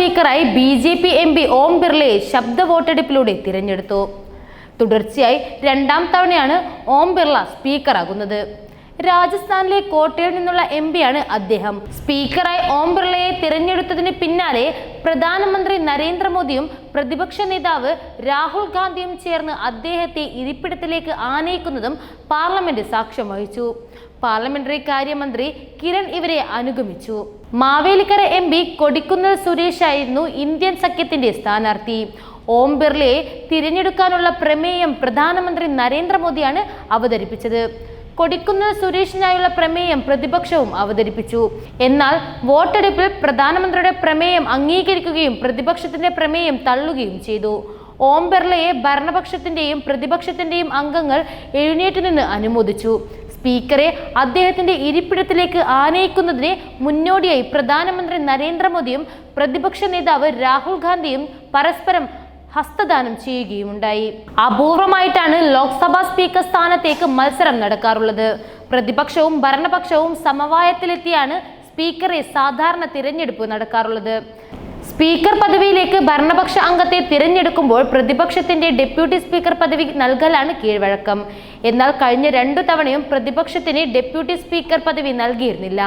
സ്പീക്കറായി B J P M P Om ബിർളയെ ശബ്ദ വോട്ടെടുപ്പിലൂടെ തിരഞ്ഞെടുത്തു. തുടർച്ചയായി രണ്ടാം തവണയാണ് ഓം ബിർള സ്പീക്കറാകുന്നത്. രാജസ്ഥാനിലെ കോട്ടയിൽ നിന്നുള്ള എം പിയാണ് അദ്ദേഹം. സ്പീക്കറായി ഓം ബിർളയെ തിരഞ്ഞെടുത്തതിന് പിന്നാലെ പ്രധാനമന്ത്രി നരേന്ദ്രമോദിയും പ്രതിപക്ഷ നേതാവ് രാഹുൽ ഗാന്ധിയും ചേർന്ന് അദ്ദേഹത്തെ ഇരിപ്പിടത്തിലേക്ക് ആനയിക്കുന്നതും പാർലമെന്റ് സാക്ഷ്യം വഹിച്ചു. പാർലമെന്ററി കാര്യമന്ത്രി കിരൺ ഇവരെ അനുഗമിച്ചു. മാവേലിക്കര എം പി കൊടിക്കുന്നിൽ സുരേഷ് ആയിരുന്നു ഇന്ത്യൻ സഖ്യത്തിന്റെ സ്ഥാനാർത്ഥി. ഓം ബിർളയെ തിരഞ്ഞെടുക്കാനുള്ള പ്രമേയം പ്രധാനമന്ത്രി നരേന്ദ്രമോദിയാണ് അവതരിപ്പിച്ചത്. കൊടിക്കുന്നിൽ സുരേഷിനായുള്ള പ്രമേയം പ്രതിപക്ഷവും അവതരിപ്പിച്ചു. എന്നാൽ വോട്ടെടുപ്പിൽ പ്രധാനമന്ത്രിയുടെ പ്രമേയം അംഗീകരിക്കുകയും പ്രതിപക്ഷത്തിന്റെ പ്രമേയം തള്ളുകയും ചെയ്തു. ഓം ബിർളയെ ഭരണപക്ഷത്തിന്റെയും പ്രതിപക്ഷത്തിന്റെയും അംഗങ്ങൾ എഴുന്നേറ്റ് നിന്ന് അനുമോദിച്ചു. സ്പീക്കറെ അദ്ദേഹത്തിന്റെ ഇരിപ്പിടത്തിലേക്ക് ആനയിക്കുന്നതിന് മുന്നോടിയായി പ്രധാനമന്ത്രി നരേന്ദ്രമോദിയും പ്രതിപക്ഷ നേതാവ് രാഹുൽ ഗാന്ധിയും പരസ്പരം ഹസ്തദാനം ചെയ്യുകയുമുണ്ടായി. അപൂർവമായിട്ടാണ് ലോക്സഭാ സ്പീക്കർ സ്ഥാനത്തേക്ക് മത്സരം നടക്കാറുള്ളത്. പ്രതിപക്ഷവും ഭരണപക്ഷവും സമവായത്തിലെത്തിയാണ് സ്പീക്കറെ സാധാരണ തിരഞ്ഞെടുപ്പ് നടക്കാറുള്ളത്. സ്പീക്കർ പദവിയിലേക്ക് ഭരണപക്ഷ അംഗത്തെ തിരഞ്ഞെടുക്കുമ്പോൾ പ്രതിപക്ഷത്തിന്റെ ഡെപ്യൂട്ടി സ്പീക്കർ പദവി നൽകലാണ് കീഴ്വഴക്കം. എന്നാൽ കഴിഞ്ഞ രണ്ടു തവണയും പ്രതിപക്ഷത്തിന് ഡെപ്യൂട്ടി സ്പീക്കർ പദവി നൽകിയിരുന്നില്ല.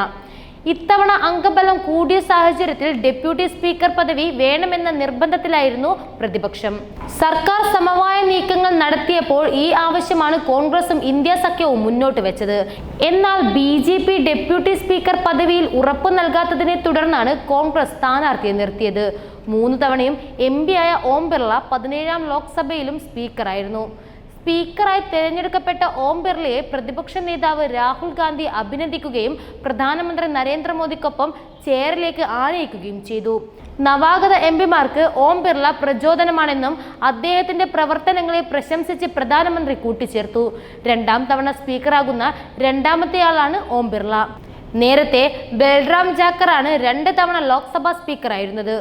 ഇത്തവണ അംഗബലം കൂടിയ സാഹചര്യത്തിൽ ഡെപ്യൂട്ടി സ്പീക്കർ പദവി വേണമെന്ന നിർബന്ധത്തിലായിരുന്നു പ്രതിപക്ഷം. സർക്കാർ സമവായ നീക്കങ്ങൾ നടത്തിയപ്പോൾ ഈ ആവശ്യമാണ് കോൺഗ്രസും ഇന്ത്യ സഖ്യവും മുന്നോട്ട് വെച്ചത്. എന്നാൽ B J P deputy speaker പദവിയിൽ ഉറപ്പു നൽകാത്തതിനെ തുടർന്നാണ് കോൺഗ്രസ് സ്ഥാനാർത്ഥിയെ നിർത്തിയത്. മൂന്ന് തവണയും എം ആയ ഓം ബിർള പതിനേഴാം ലോക്സഭയിലും സ്പീക്കറായിരുന്നു. സ്പീക്കറായി തെരഞ്ഞെടുക്കപ്പെട്ട ഓം ബിർളയെ പ്രതിപക്ഷ നേതാവ് രാഹുൽ ഗാന്ധി അഭിനന്ദിക്കുകയും പ്രധാനമന്ത്രി നരേന്ദ്രമോദിക്കൊപ്പം ചെയറിലേക്ക് ആനയിക്കുകയും ചെയ്തു. നവാഗത എം പിമാർക്ക് ഓം ബിർള പ്രചോദനമാണെന്നും അദ്ദേഹത്തിന്റെ പ്രവർത്തനങ്ങളെ പ്രശംസിച്ച് പ്രധാനമന്ത്രി കൂട്ടിച്ചേർത്തു. രണ്ടാം തവണ സ്പീക്കറാകുന്ന രണ്ടാമത്തെയാളാണ് ഓം ബിർള. നേരത്തെ ബൽറാം ജാക്കറാണ് രണ്ട് തവണ ലോക്സഭാ സ്പീക്കറായിരുന്നത്.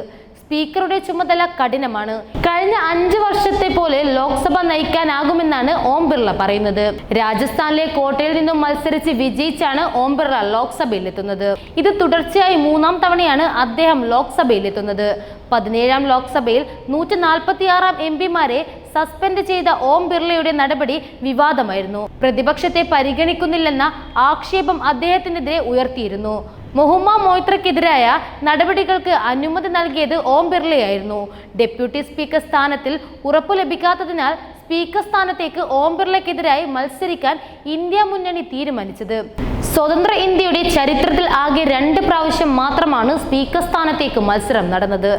സ്പീക്കറുടെ ചുമതല കഠിനമാണ്. കഴിഞ്ഞ അഞ്ച് വർഷത്തെ പോലെ ലോക്സഭ നയിക്കാനാകുമെന്നാണ് ഓം ബിർള പറയുന്നത്. രാജസ്ഥാനിലെ കോട്ടയിൽ നിന്നും മത്സരിച്ച് വിജയിച്ചാണ് ഓം ബിർള ലോക്സഭയിലെത്തുന്നത്. ഇത് തുടർച്ചയായി മൂന്നാം തവണയാണ് അദ്ദേഹം ലോക്സഭയിലെത്തുന്നത്. പതിനേഴാം ലോക്സഭയിൽ നൂറ്റി നാൽപ്പത്തി ആറാം എം പിമാരെ സസ്പെൻഡ് ചെയ്ത ഓം ബിർളയുടെ നടപടി വിവാദമായിരുന്നു. പ്രതിപക്ഷത്തെ പരിഗണിക്കുന്നില്ലെന്ന ആക്ഷേപം അദ്ദേഹത്തിനെതിരെ ഉയർത്തിയിരുന്നു. മൊഹുമ്മ മൊയ്ത്രക്കെതിരായ നടപടികൾക്ക് അനുമതി നൽകിയത് ഓം ബിർളയായിരുന്നു. ഡെപ്യൂട്ടി സ്പീക്കർ സ്ഥാനത്തിൽ ഉറപ്പു ലഭിക്കാത്തതിനാൽ സ്പീക്കർ സ്ഥാനത്തേക്ക് ഓം ബിർളയ്ക്കെതിരായി മത്സരിക്കാൻ ഇന്ത്യ മുന്നണി തീരുമാനിച്ചത്. സ്വതന്ത്ര ഇന്ത്യയുടെ ചരിത്രത്തിൽ ആകെ രണ്ട് പ്രാവശ്യം മാത്രമാണ് സ്പീക്കർ സ്ഥാനത്തേക്ക് മത്സരം നടന്നത്.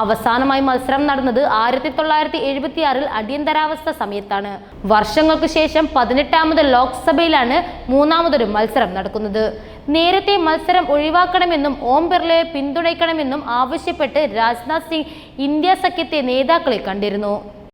അവസാനമായി മത്സരം നടന്നത് ആയിരത്തി തൊള്ളായിരത്തി എഴുപത്തിയാറിൽ അടിയന്തരാവസ്ഥ സമയത്താണ്. വർഷങ്ങൾക്ക് ശേഷം പതിനെട്ടാമത് ലോക്സഭയിലാണ് മൂന്നാമതൊരു മത്സരം നടക്കുന്നത്. നേരത്തെ മത്സരം ഒഴിവാക്കണമെന്നും ഓം ബിർളയെ പിന്തുണയ്ക്കണമെന്നും ആവശ്യപ്പെട്ട് രാജ്നാഥ് സിംഗ് ഇന്ത്യ സഖ്യത്തെ നേതാക്കളെ കണ്ടിരുന്നു.